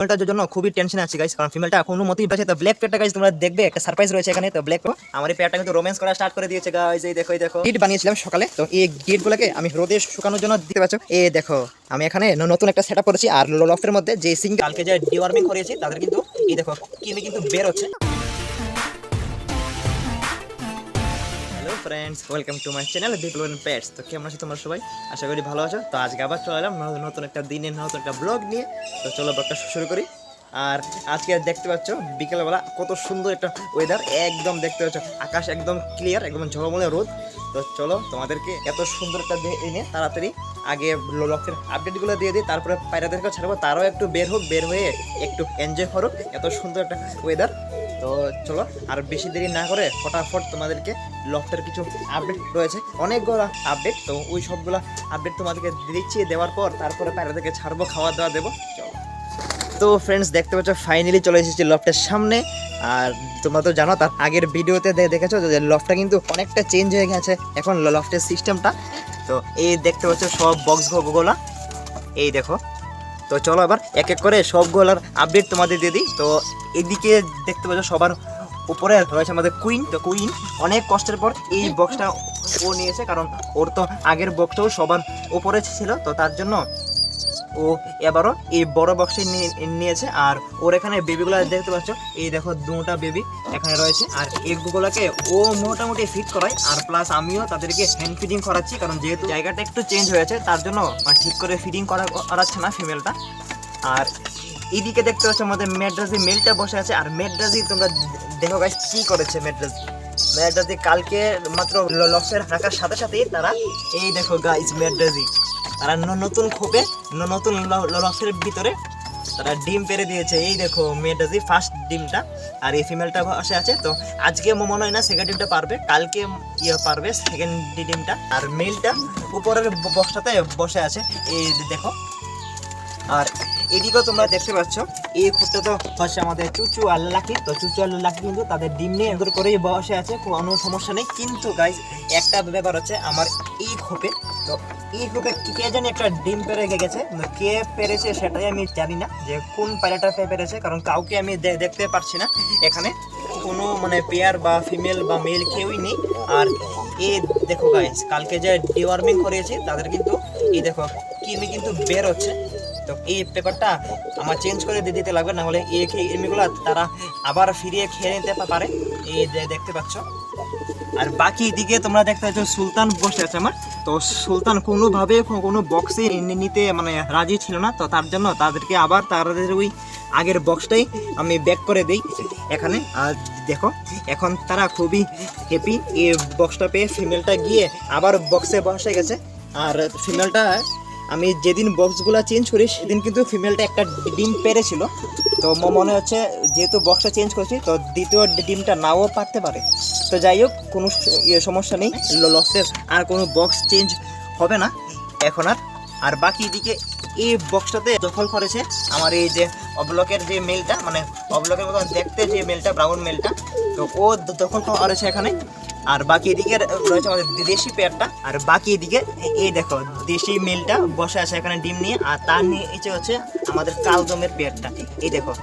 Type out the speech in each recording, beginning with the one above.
ফিমেলটার জন্য খুবই টেনশন আছে গাইস কারণ ফিমেলটা কোনো মতেই বাঁচে। তো ব্ল্যাক পেয়ারটা গাইস তোমরা দেখবে, একটা সারপ্রাইজ রয়েছে এখানে তো ব্ল্যাক আমার এই পেয়ারটা কিন্তু রোম্যান্স করা স্টার্ট করে দিয়েছে গাইস এই দেখো এই দেখো। গিট বানিয়েছিলাম সকালে, তো এই গিটগুলোকে আমি রোদে শুকানোর জন্য দিতে পারছ এই দেখো, আমি এখানে নতুন একটা সেটআপ করেছি, আর লফটের মধ্যে যে সিং কালকে যে ডিওয়ার্মিং করেছি তাদের কিন্তু এই দেখো, কিনে কিন্তু বের হচ্ছে। Friends welcome to my channel বিপ্লবেন pants তো কেমন আছো তোমার সবাই? আশা করি ভালো আছো। তো আজকে আবার চলে এলাম নতুন একটা দিনের, নতুন একটা ব্লগ নিয়ে। তো চলো ব্লগটা শুরু করি। আর আজকে দেখতে পাচ্ছ বিকেলবেলা কত সুন্দর একটা ওয়েদার একদম দেখতে পাচ্ছ আকাশ একদম ক্লিয়ার একদম ঝলমলে রোদ। তো চলো তোমাদেরকে এত সুন্দর একটা দিয়ে এনে তাড়াতাড়ি আগে লকের আপডেটগুলো দিয়ে দিই, তারপরে পায়রাদেরকে ছাড়বো, তারাও একটু বের হোক, বের হয়ে একটু এনজয় করুক, এত সুন্দর একটা ওয়েদার তো চলো আর বেশি দেরি না করে ফটাফট তোমাদেরকে লফটের কিছু আপডেট রয়েছে, অনেকগুলো আপডেট তো ওই সবগুলো আপডেট তোমাদেরকে দিচ্ছি, দেওয়ার পর তারপরে প্যারাদেরকে ছাড়বো খাওয়া দাওয়া দেবো। তো ফ্রেন্ডস দেখতে পাচ্ছ ফাইনালি চলে এসেছি লফটের সামনে। আর তোমরা তো জানো, তার আগের ভিডিওতে দেখেছ যে লফটটা কিন্তু অনেকটা চেঞ্জ হয়ে গেছে এখন লফটের সিস্টেমটা তো এই দেখতে পাচ্ছ, সব বক্স গোলা। এই দেখো। তো চলো আবার এক এক করে সবগুলোর আপডেট তোমাদের দিয়ে দিই। তো এদিকে দেখতে পাচ্ছ, সবার উপরে রয়েছে আমাদের কুইন তো কুইন অনেক কষ্টের পর এই বক্সটা ও নিয়েছে, কারণ ওর তো আগের বক্সটাও সবার উপরে ছিল। তো তার জন্য ও এবারও এই বড় বক্সে নিয়েছে। আর ওর এখানে বেবিগুলো দেখতে পাচ্ছ, এই দেখো দুটা বেবি এখানে রয়েছে। আর এগুলোকে ও মোটামুটি ফিট করায়। আর প্লাস আমিও তাদেরকে হ্যান্ড ফিডিং করাচ্ছি, কারণ যেহেতু জায়গাটা একটু চেঞ্জ হয়েছে, তার জন্য ঠিক করে ফিডিং করা, করাচ্ছে না ফিমেলটা আর এইদিকে দেখতে পাচ্ছ, আমাদের মেড্রাজি মেলটা বসে আছে। আর মেড্রাজি তোমরা দেখো গাইস কি করেছে মেড্রাজি মেড্রাজি কালকে মাত্র লক্সের রাখার সাথে সাথেই তারা এই দেখো গাইজ মেড্রাজি তারা নতুন খোপে নতুন লক্সের ভিতরে তারা ডিম পেরে দিয়েছে। এই দেখো মেয়েটাজি ফার্স্ট ডিমটা, আর এই ফিমেলটা বসে আছে। তো আজকে মনে হয় না সেকেন্ড ডিমটা পারবে, কালকে ইয়ে পারবে সেকেন্ড ডিমটা। আর মেলটা উপরের বক্সটাতে বসে আছে। এই দেখো। আর এদিকেও তোমরা দেখতে পাচ্ছ, এই খোপটা তো হচ্ছে আমাদের চুচু আর লাকি। তো চুচু আর লাকি কিন্তু তাদের ডিম নিয়ে এদের করেই বসে আছে, কোনো সমস্যা নেই। কিন্তু গাইজ একটা ব্যাপার হচ্ছে আমার এই খোপে তো এই খোপে কে জানি একটা ডিম পেরে গেছে। কে পেরেছে সেটাই আমি জানি না, যে কোন পায়রাটা পেরেছে, কারণ কাউকে আমি দেখতে পারছি না এখানে। কোনো মানে পেয়ার বা ফিমেল বা মেল কেউই নেই। আর এ দেখো গাইজ কালকে যে ডিওয়ার্মিং করিয়েছি তাদের কিন্তু এই দেখো, কিমি কিন্তু বের হচ্ছে। তো এই পেপারটা আমার চেঞ্জ করে দিয়ে দিতে লাগবে না হলে এই এমনিগুলো তারা আবার ফিরিয়ে খেয়ে নিতে পারে। এই দেখতে পাচ্ছ। আর বাকি দিকে তোমরা দেখতে পাচ্ছ, সুলতান বসে আছে আমার। তো সুলতান কোনোভাবে কোনো বক্সে নিতে মানে রাজি ছিল না, তো তার জন্য তাদেরকে আবার তাদের ওই আগের বক্সটাই আমি ব্যাক করে দিই এখানে। আর দেখো, এখন তারা খুবই হ্যাপি এই বক্সটা পেয়ে ফিমেলটা গিয়ে আবার বক্সে বসে গেছে। আর ফিমেলটা আমি যেদিন বক্সগুলো চেঞ্জ করি, সেদিন কিন্তু ফিমেলটা একটা ডিম পেরেছিল। তো মনে হচ্ছে যেহেতু বক্সটা চেঞ্জ করছি, তো দ্বিতীয় ডিমটা নাও পারতে পারে। তো যাই হোক, কোনো ইয়ে সমস্যা নেই। লসের আর কোনো বক্স চেঞ্জ হবে না। এখন আর আর বাকি দিকে এই বক্সটাতে দখল করেছে আমার এই যে অবলকের যে মেলটা মানে অবলকের মতো দেখতে যে মেলটা ব্রাউন মেলটা তো ও দখল করেছে এখানে। আর বাকি এদিকে রয়েছে আমাদের দেশি পেয়ারটা। আর বাকি এদিকে এই দেখো, দেশি মিলটা বসে আছে এখানে ডিম নিয়ে, আর তার নিচে হচ্ছে আমাদের কালদমের পেয়ারটা। এই দেখো,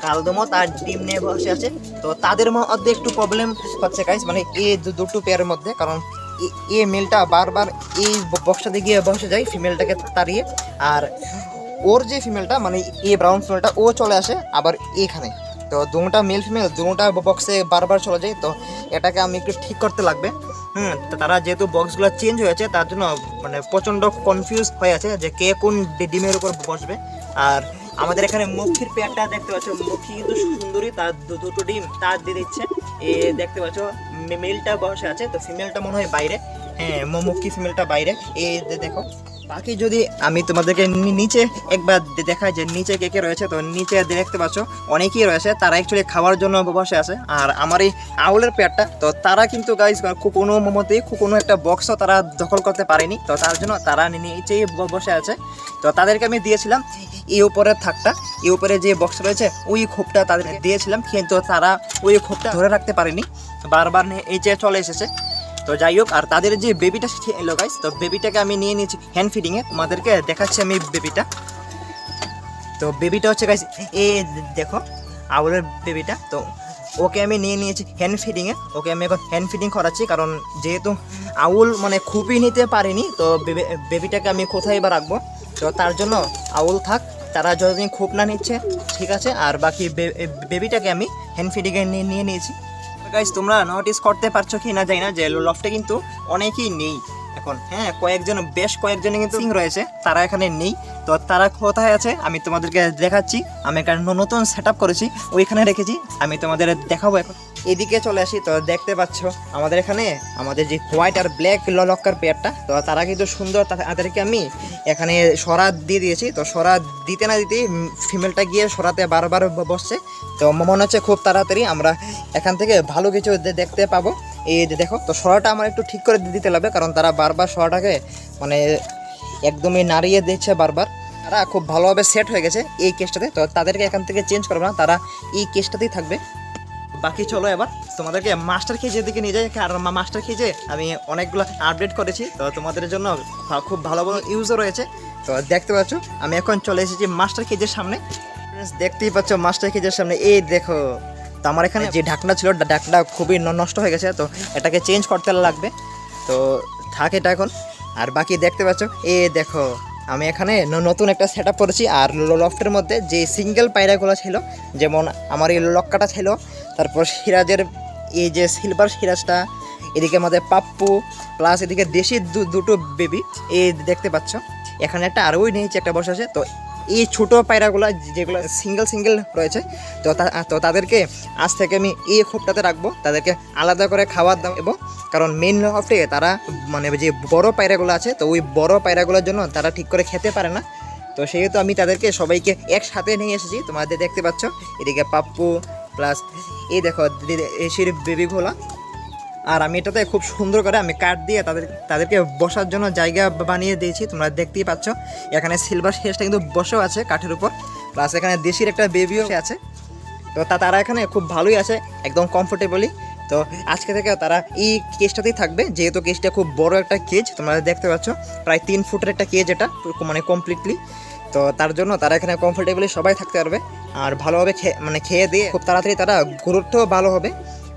কালদমও তার ডিম নিয়ে বসে আছে। তো তাদের মধ্যে একটু প্রবলেম হচ্ছে গাইস মানে এই দুটো পেয়ারের মধ্যে, কারণ এ- মেলটা বারবার এই বক্সটাতে গিয়ে বসে যায় ফিমেলটাকে তাড়িয়ে। আর ওর যে ফিমেলটা মানে এই ব্রাউন ফিমেলটা ও চলে আসে আবার এখানে। তো দুটা মেল ফিমেল দুটা বক্সে বারবার চলে যায়, তো এটাকে আমি একটু ঠিক করতে লাগবে। হুম তারা যেহেতু বক্সগুলো চেঞ্জ হয়েছে, তার জন্য মানে প্রচণ্ড কনফিউজ হয়ে আছে যে কে কোন ডিমের উপর বসবে। আর আমাদের এখানে মক্ষীর পেয়ারটা দেখতে পাচ্ছ মক্ষী কিন্তু সুন্দরী, তার দুটো ডিম তার দিয়ে দিচ্ছে। এ দেখতে পাচ্ছ মেলটা বসে আছে, তো ফিমেলটা মনে হয় বাইরে। হ্যাঁ মক্ষী ফিমেলটা বাইরে। এই দেখো বাকি যদি আমি তোমাদেরকে নিচে একবার দেখাই যে নিচে কে কে রয়েছে, তো নিচে দেখতে পাচ্ছ, অনেকেই রয়েছে, তারা অ্যাকচুয়ালি খাওয়ার জন্য বসে আছে। আর আমার এই আউলের পেটটা, তো তারা কিন্তু গাইজ কোনো মতেই কোনো একটা বক্সও তারা দখল করতে পারেনি। তো তার জন্য তারা নিচেই বসে আছে। তো তাদেরকে আমি দিয়েছিলাম এই উপরের থাকটা, এই উপরে যে বক্স রয়েছে, ওই খোপটা তাদেরকে দিয়েছিলাম, কিন্তু তারা ওই খোপটা ধরে রাখতে পারেনি। বারবার নিয়ে নিচে চলে এসেছে। তো যাই হোক, আর তাদের যে বেবিটা এলো গাইস তো বেবিটাকে আমি নিয়ে নিয়েছি হ্যান্ড ফিডিংয়ে তোমাদেরকে দেখাচ্ছি আমি বেবিটা তো বেবিটা হচ্ছে গাইস এ দেখো, আউলের বেবিটা তো ওকে আমি নিয়ে নিয়েছি হ্যান্ড ফিডিংয়ে ওকে আমি এখন হ্যান্ড ফিডিং করাচ্ছি, কারণ যেহেতু আউল মানে খুবই নিতে পারিনি, তো বেবিটাকে আমি কোথায় বা রাখব? তো তার জন্য আউল থাক, তারা যতদিন খুব না নিচ্ছে, ঠিক আছে? আর বাকি বেবিটাকে আমি হ্যান্ড ফিডিংয়ে নিয়ে নিয়েছি। গাইজ তোমরা নোটিস করতে পারছ কি না জানি না, যে লফটে কিন্তু অনেকেই নেই এখন হ্যাঁ? কয়েকজন, বেশ কয়েকজনে কিন্তু সিং রয়েছে, তারা এখানে নেই। তো তারা কোথায় আছে? আমি তোমাদেরকে দেখাচ্ছি। আমি একটা নতুন সেট করেছি, ওইখানে রেখেছি। আমি তোমাদের দেখাবো এখন। এদিকে চলে আসি, তো দেখতে পাচ্ছ, আমাদের এখানে আমাদের যে হোয়াইট আর ব্ল্যাক লক্কার পেয়ারটা তো তারা কিন্তু সুন্দর তাদেরকে আমি এখানে সরা দিয়ে দিয়েছি। তো সরা দিতে না দিতেই ফিমেলটা গিয়ে সরাতে বারবার বসছে। তো মনে হচ্ছে খুব তাড়াতাড়ি আমরা এখান থেকে ভালো কিছু দেখতে পাবো। এই দেখো, তো সরাটা আমার একটু ঠিক করে দিতে লাগবে, কারণ তারা বারবার সরাটাকে মানে একদমই নাড়িয়ে দিচ্ছে বারবার। তারা খুব ভালোভাবে সেট হয়ে গেছে এই কেসটাতে তো তাদেরকে এখান থেকে চেঞ্জ করব না, তারা এই কেসটাতেই থাকবে। বাকি চলো এবার, তোমাদেরকে মাস্টার খেজের দিকে নিয়ে যাই, আর মাস্টার খেজে আমি অনেকগুলো আপডেট করেছি, তো তোমাদের জন্য খুব ভালো ভালো ইউজও রয়েছে। তো দেখতে পাচ্ছ, আমি এখন চলে এসেছি মাস্টার খেজের সামনে। দেখতেই পাচ্ছ মাস্টার খেজের সামনে। এই দেখো তো আমার এখানে যে ঢাকনা ছিল ঢাকনা খুবই নষ্ট হয়ে গেছে তো এটাকে চেঞ্জ করতে লাগবে। তো থাক এটা এখন। আর বাকি দেখতে পাচ্ছ এ দেখো আমি এখানে নতুন একটা সেট আপ করেছি। আর লফটের মধ্যে যে সিঙ্গেল পায়রাগুলো ছিল যেমন আমার এই লক্কাটা ছিল তারপর সিরাজের এই যে সিলভার সিরাজটা এদিকে আমাদের পাপ্পু প্লাস এদিকে দেশি দু- দুটো বেবি এই দেখতে পাচ্ছ। এখানে একটা আরোই নিয়েছে একটা বসে আছে তো এই ছোটো পায়রাগুলো যেগুলো সিঙ্গেল সিঙ্গেল রয়েছে, তো তা- তাদেরকে আজ থেকে আমি এই খোপটাতে রাখব। তাদেরকে আলাদা করে খাবার দাম এবং কারণ মেন লফটে তারা মানে যে বড় পায়রাগুলো আছে, তো ওই বড় পায়রাগুলোর জন্য তারা ঠিক করে খেতে পারে না। তো সেহেতু আমি তাদেরকে সবাইকে একসাথে নিয়ে এসেছি। তোমাদের দেখতে পাচ্ছ, এদিকে পাপ্পু প্লাস এই দেখো এসির বেবিগুলো আর আমি এটাতে খুব সুন্দর করে আমি কাঠ দিয়ে তাদের, তাদেরকে বসার জন্য জায়গা বানিয়ে দিয়েছি, তোমরা দেখতেই পাচ্ছ। এখানে সিলভার শেষটা কিন্তু বসেও আছে কাঠের উপর প্লাস এখানে দেশির একটা বেবিও আছে। তো তা, তারা এখানে খুব ভালোই আছে, একদম কমফোর্টেবলি তো আজকে থেকে তারা এই কেজটাতেই থাকবে, যেহেতু কেসটা খুব বড় একটা কেজ তোমরা দেখতে পাচ্ছ, প্রায় তিন ফুটের একটা কেজ এটা মানে কমপ্লিটলি তো তার জন্য তারা এখানে কমফোর্টেবলি সবাই থাকতে পারবে, আর ভালোভাবে খেয়ে মানে খেয়ে দিয়ে খুব তাড়াতাড়ি তারা গ্রোথও ভালো হবে।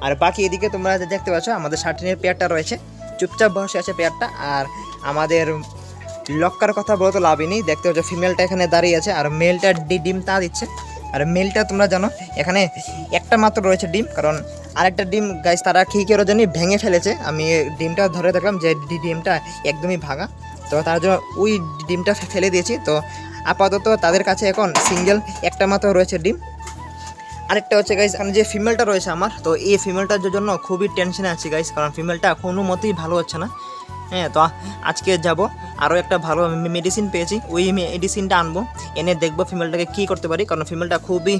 আর বাকি এদিকে তোমরা দেখতে পাচ্ছ, আমাদের শার্টিনের পেয়ারটা রয়েছে। চুপচাপ বসে আছে পেয়ারটা, আর আমাদের লক্কার কথা বলে তো লাভই নেই। দেখতে পাচ্ছ, ফিমেলটা এখানে দাঁড়িয়ে আছে, আর মেলটা ডিম তা দিচ্ছে। আর মেলটা তোমরা জানো, এখানে একটা মাত্র রয়েছে ডিম, কারণ আরেকটা ডিম গাইস তারা কী কেউ জানি ভেঙে ফেলেছে। আমি ডিমটা ধরে দেখলাম যে ডিমটা একদমই ভাঙা। তো তার জন্য ওই ডিমটা ফেলে দিয়েছি। তো আপাতত তাদের কাছে এখন সিঙ্গেল একটা মাত্র রয়েছে ডিম। আরেকটা হচ্ছে গাইস এখানে যে ফিমেলটা রয়েছে আমার, তো এই ফিমেলটার জন্য খুবই টেনশনে আছি গাইস কারণ ফিমেলটা কোনো মতেই ভালো হচ্ছে না। হ্যাঁ তো আজকে যাব, আরও একটা ভালো মেডিসিন পেয়েছি, ওই মেডিসিনটা আনব, এনে দেখব ফিমেলটাকে কী করতে পারি, কারণ ফিমেলটা খুবই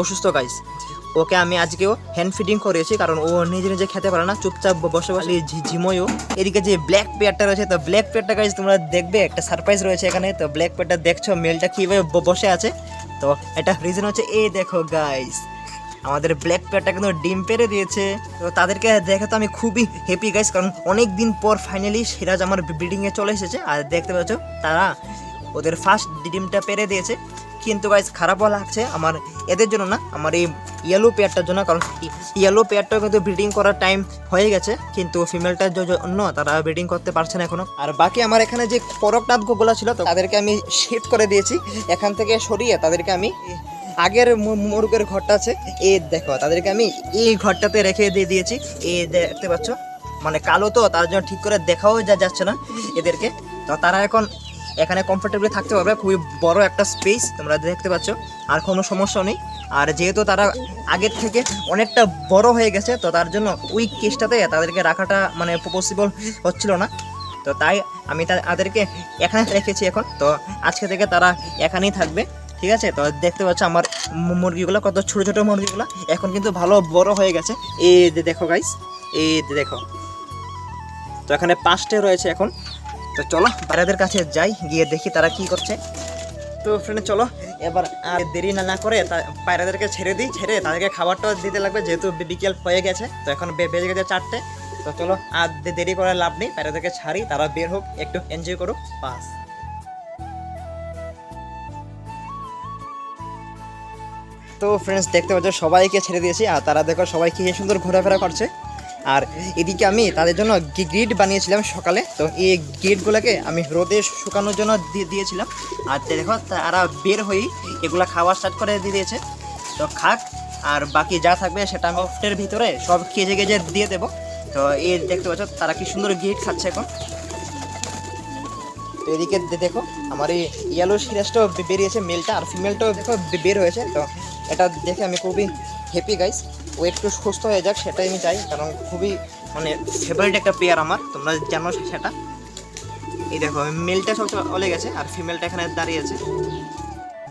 অসুস্থ গাইস ওকে আমি আজকেও হ্যান্ড ফিডিং করেছি কারণ ও নিজে নিজে খেতে পারে না, চুপচাপ বসে বসে ঝিমোয়ও। এদিকে যে ব্ল্যাক পেয়ারটা রয়েছে, তো ব্ল্যাক পেয়ারটা গাইজ তোমরা দেখবে, একটা সারপ্রাইজ রয়েছে এখানে, তো ব্ল্যাক পেয়ারটা দেখছ মেলটা কীভাবে বসে আছে। তো এটা রিজন হচ্ছে, এই দেখো গাইস আমাদের ব্ল্যাক পেয়ারটা কিন্তু ডিম পেরে দিয়েছে। তো তাদেরকে দেখে তো আমি খুবই হ্যাপি গাইস কারণ অনেক দিন পর ফাইনালি সিরাজ আমার ব্রিডিংয়ে চলে এসেছে। আর দেখতে পাচ্ছ, তারা ওদের ফার্স্ট ডিমটা পেরে দিয়েছে। কিন্তু গাইস খারাপও লাগছে আমার এদের জন্য না, আমার এই ইয়েলো পেয়ারটার জন্য, কারণ ইয়েলো পেয়ারটাও কিন্তু ব্রিডিং করার টাইম হয়ে গেছে, কিন্তু ফিমেলটার জন্য তারা ব্রিডিং করতে পারছে না এখনও। আর বাকি আমার এখানে যে করকনাথগুলো ছিল তাদেরকে আমি শিফট করে দিয়েছি। এখান থেকে সরিয়ে তাদেরকে আমি আগের মুরগের ঘরটা আছে, এই দেখো, তাদেরকে আমি এই ঘরটাতে রেখে দিয়ে দিয়েছি। এই দেখতে পাচ্ছ মানে কালো তো, তার জন্য ঠিক করে দেখাও যা, যাচ্ছে না এদেরকে। তো তারা এখন এখানে কমফোর্টেবলি থাকতে পারবে। খুবই বড় একটা স্পেস তোমরা দেখতে পাচ্ছ। আর কোনো সমস্যা নেই। আর যেহেতু তারা আগের থেকে অনেকটা বড় হয়ে গেছে, তো তার জন্য ওই কেসটাতে তাদেরকে রাখাটা মানে পসিবল হচ্ছিল না। তো তাই আমি তাদেরকে এখানে রেখেছি এখন। তো আজকে থেকে তারা এখানেই থাকবে। ঠিক আছে? তো দেখতে পাচ্ছ আমার মুরগিগুলো কত ছোটো ছোটো মুরগিগুলো। এখন কিন্তু ভালো বড় হয়ে গেছে। এই দেখো গাইস এই দেখো। তো এখানে পাঁচটা রয়েছে এখন। তো চলো বাইরেদের কাছে যাই, গিয়ে দেখি তারা কি করছে। তো ফ্রেন্ড চলো, এবার আর দেরি না না করে পায়রাদেরকে ছেড়ে দিই, ছেড়ে তাদেরকে খাবারটাও দিতে লাগবে, যেহেতু বিকেল হয়ে গেছে, তো এখন বেজে গেছে চারটে। তো চলো, আর দেরি করে লাভ নেই, পায়রাদেরকে ছাড়ি, তারা বের হোক, একটু এনজয় করুক, বাস। তো ফ্রেন্ডস দেখতে পাচ্ছ, সবাইকে ছেড়ে দিয়েছি, আর তারা দেখো সবাই কি সুন্দর ঘোরাফেরা করছে। আর এদিকে আমি তাদের জন্য গ্রিড বানিয়েছিলাম সকালে। তো এই গ্রিডগুলোকে আমি রোদে শুকানোর জন্য দিয়ে দিয়েছিলাম। আর দেখো, তারা বের হয়েই এগুলো খাওয়া স্টার্ট করে দিয়ে দিয়েছে। তো খাক, আর বাকি যা থাকবে সেটা আমি অফটের ভিতরে সব কেজে কেজে দিয়ে দেবো। তো এই দেখতে পাচ্ছ, তারা কি সুন্দর গ্রিড খাচ্ছে এখন। তো এদিকে দেখো, আমার এই ইয়েলো সিরাজটাও বেরিয়েছে মেলটা আর ফিমেলটাও দেখো বের হয়েছে। তো এটা দেখে আমি খুবই হ্যাপি গাইস ও একটু সুস্থ হয়ে যাক, সেটাই আমি চাই। কারণ খুবই মানে ফেভারিট একটা পেয়ার আমার, তোমরা জানো সেটা। এই দেখো মেলটা সব চলে গেছে, আর ফিমেলটা এখানে দাঁড়িয়ে আছে।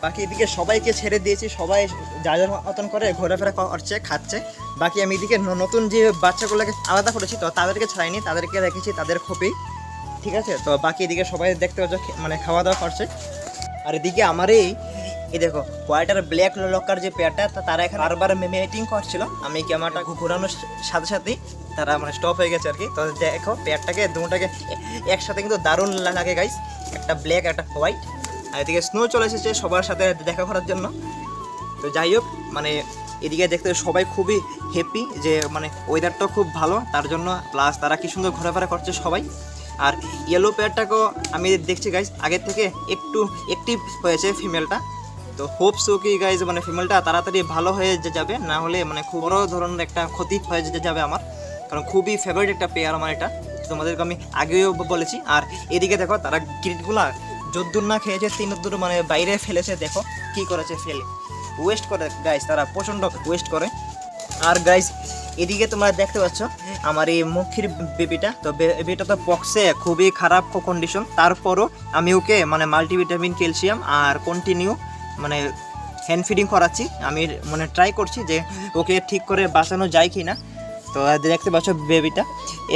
বাকি এদিকে সবাইকে ছেড়ে দিয়েছি, সবাই যা যার মতন করে ঘোরাফেরা করছে, খাচ্ছে। বাকি আমি এদিকে নতুন যে বাচ্চাগুলোকে আলাদা করেছি, তো তাদেরকে ছাড়াইনি, তাদেরকে রেখেছি, তাদের খোপেই ঠিক আছে? তো বাকি এদিকে সবাই দেখতে পাচ্ছ মানে খাওয়া দাওয়া করছে। আর এদিকে আমার এই এই দেখো হোয়াইট ব্ল্যাক লকার যে পেয়ারটা তারা এখানে বারবার মিটিং করছিল। আমি ক্যামেরাটা ঘোরানোর সাথে সাথেই তারা মানে স্টপ হয়ে গেছে আর কি। তো দেখো পেয়ারটাকে দুটাকে একসাথে কিন্তু দারুণ লাগে গাইস একটা ব্ল্যাক একটা হোয়াইট আর এদিকে স্নো চলে এসেছে সবার সাথে দেখা করার জন্য। তো যাই হোক মানে এদিকে দেখতে সবাই খুবই হ্যাপি যে মানে ওয়েদারটাও খুব ভালো, তার জন্য প্লাস তারা কি সুন্দর ঘোরাফেরা করছে সবাই। আর ইয়েলো পেয়ারটাকেও আমি দেখছি গাইস আগের থেকে একটু অ্যাক্টিভ হয়েছে ফিমেলটা তো হোপসও কি গাইজ মানে ফিমেলটা তাড়াতাড়ি ভালো হয়ে যাবে, না হলে মানে খুব বড় ধরনের একটা ক্ষতি হয়ে যে যাবে আমার। কারণ খুবই ফেভারিট একটা পেয়ার আমার এটা। তোমাদেরকে আমি আগেও বলেছি। আর এদিকে দেখো, তারা গ্রিটগুলা যদ্দুর না খেয়েছে, তিন দূর মানে বাইরে ফেলেছে, দেখো কি করেছে ফেলে। ওয়েস্ট করে গাইস তারা প্রচণ্ড ওয়েস্ট করে। আর গাইস এদিকে তোমরা দেখতে পাচ্ছ, আমার এই মুখির বেবিটা তো বেবিটা তো পক্সে খুবই খারাপ কন্ডিশন তারপরও আমি ওকে মানে মাল্টিভিটামিন ক্যালসিয়াম আর কন্টিনিউ মানে হ্যান্ড ফিডিং করাচ্ছি। আমি মানে ট্রাই করছি যে ওকে ঠিক করে বাঁচানো যায় কি না তো দেখতে পাচ্ছ বেবিটা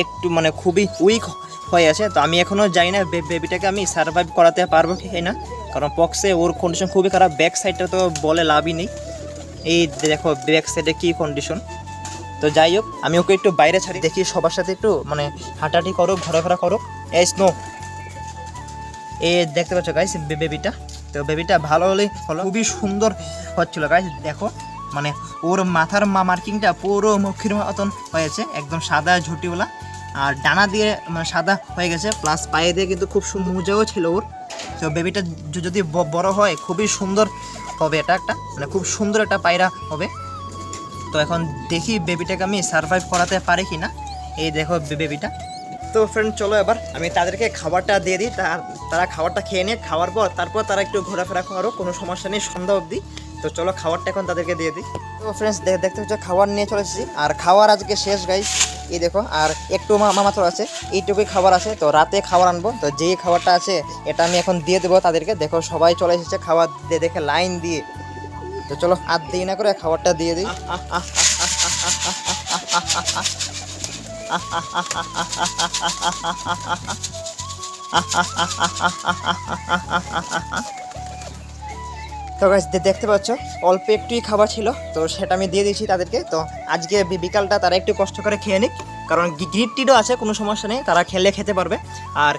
একটু মানে খুবই উইক হয়ে আছে। তো আমি এখনও যাই না বেবিটাকে আমি সার্ভাইভ করাতে পারব কি না কারণ পক্সে ওর কন্ডিশন খুবই খারাপ। ব্যাক সাইডটা তো বলে লাভই নেই। এই দেখো ব্যাক সাইডে কী কন্ডিশন তো যাই হোক, আমি ওকে একটু বাইরে ছাড়ি। দেখি সবার সাথে একটু মানে হাঁটাহাঁটি করো ঘোরাফেরা করো এই স্নো এ দেখতে পাচ্ছ গাইস বেবিটা তো বেবিটা ভালো হলো। খুবই সুন্দর হচ্ছিল। গাইস দেখো মানে ওর মাথার মার্কিংটা পুরো মুখির মতন হয়েছে, একদম সাদা ঝুটিওয়ালা। আর ডানা দিয়ে মানে সাদা হয়ে গেছে প্লাস পায়ে দিয়ে কিন্তু খুব মোজাও ছিল ওর। তো বেবিটা যদি বড় হয়, খুবই সুন্দর হবে এটা একটা মানে খুব সুন্দর একটা পায়রা হবে। তো এখন দেখি বেবিটাকে আমি সার্ভাইভ করাতে পারি কি না এই দেখো বেবিটা তো ফ্রেন্ড চলো এবার। আমি তাদেরকে খাবারটা দিয়ে দিই। তার খাবারটা খেয়ে নিয়ে খাওয়ার পর তারপর তারা একটু ঘোরাফেরা করো, কোনো সমস্যা নেই, সন্ধ্যা অবধি। তো চলো খাবারটা এখন তাদেরকে দিয়ে দিই। তো ফ্রেন্ডস দেখতে হচ্ছে খাবার নিয়ে চলে এসেছি। আর খাওয়ার আজকে শেষ গাইস এই দেখো, আর একটু মামা মাত্র আছে। এইটুকুই খাবার আছে। তো রাতে খাবার আনব। তো যেই খাবারটা আছে, এটা আমি এখন দিয়ে দেবো তাদেরকে। দেখো, সবাই চলে এসেছে খাবার দিয়ে, দেখে লাইন দিয়ে। তো চলো, আর দিই না করে খাবারটা দিয়ে দিই। তো গাছ দেখতে পাচ্ছ, অল্প একটুই খাবার ছিল, তো সেটা আমি দিয়ে দিয়েছি তাদেরকে। তো আজকে বিকালটা তারা একটু কষ্ট করে খেয়ে নিক, কারণ গ্রিড টিডও আছে, কোনো সমস্যা নেই, তারা খেলে খেতে পারবে। আর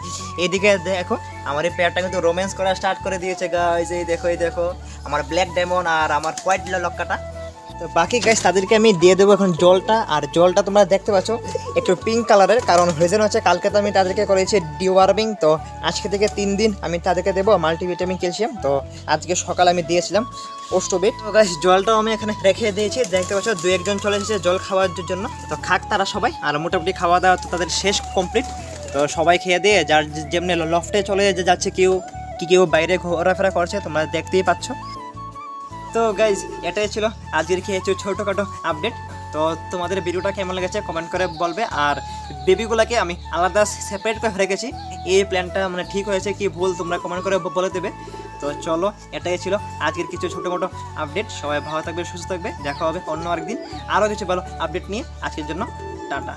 এদিকে দেখো, আমার এই পেয়ারটা কিন্তু রোম্যান্স করা স্টার্ট করে দিয়েছে গাইজ এই দেখো এই দেখো, আমার ব্ল্যাক ডায়মন্ড আর আমার হোয়াইট লক্কাটা। তো বাকি গাইস তাদেরকে আমি দিয়ে দেবো এখন জলটা। আর জলটা তোমরা দেখতে পাচ্ছ, একটু পিঙ্ক কালারের কারণ রিজন হচ্ছে কালকে তো আমি তাদেরকে করেছি ডিওয়ার্মিং তো আজকে থেকে তিন দিন আমি তাদেরকে দেবো মাল্টিভিটামিন ক্যালসিয়াম তো আজকে সকালে আমি দিয়েছিলাম ওস্টোবেট তো গাইস জলটাও আমি এখানে রেখে দিয়েছি, দেখতে পাচ্ছ, দু একজন চলে এসেছে জল খাওয়ার জন্য। তো খাক তারা সবাই, আর মোটামুটি খাওয়া দাওয়া তো তাদের শেষ কমপ্লিট তো সবাই খেয়ে দিয়ে, যার যেমনি লফটে চলে যাচ্ছে কেউ, কি কেউ বাইরে ঘোরাফেরা করছে, তোমরা দেখতেই পাচ্ছ। তো গাইজ এটাই ছিল আজকের খেয়েছে ছোটোখাটো আপডেট তো তোমাদের ভিডিওটা কেমন লেগেছে কমেন্ট করে বলবে। আর বেবিগুলোকে আমি আলাদা সেপারেট করে রেখেছি এই প্ল্যানটা মানে ঠিক হয়েছে কি ভুল তোমরা কমেন্ট করে বলে দেবে। তো চলো, এটাই ছিল আজকের কিছু ছোটো মোটো আপডেট সবাই ভালো থাকবে, সুস্থ থাকবে। দেখা হবে অন্য আরেকদিন আরও কিছু ভালো আপডেট নিয়ে। আজকের জন্য টাটা।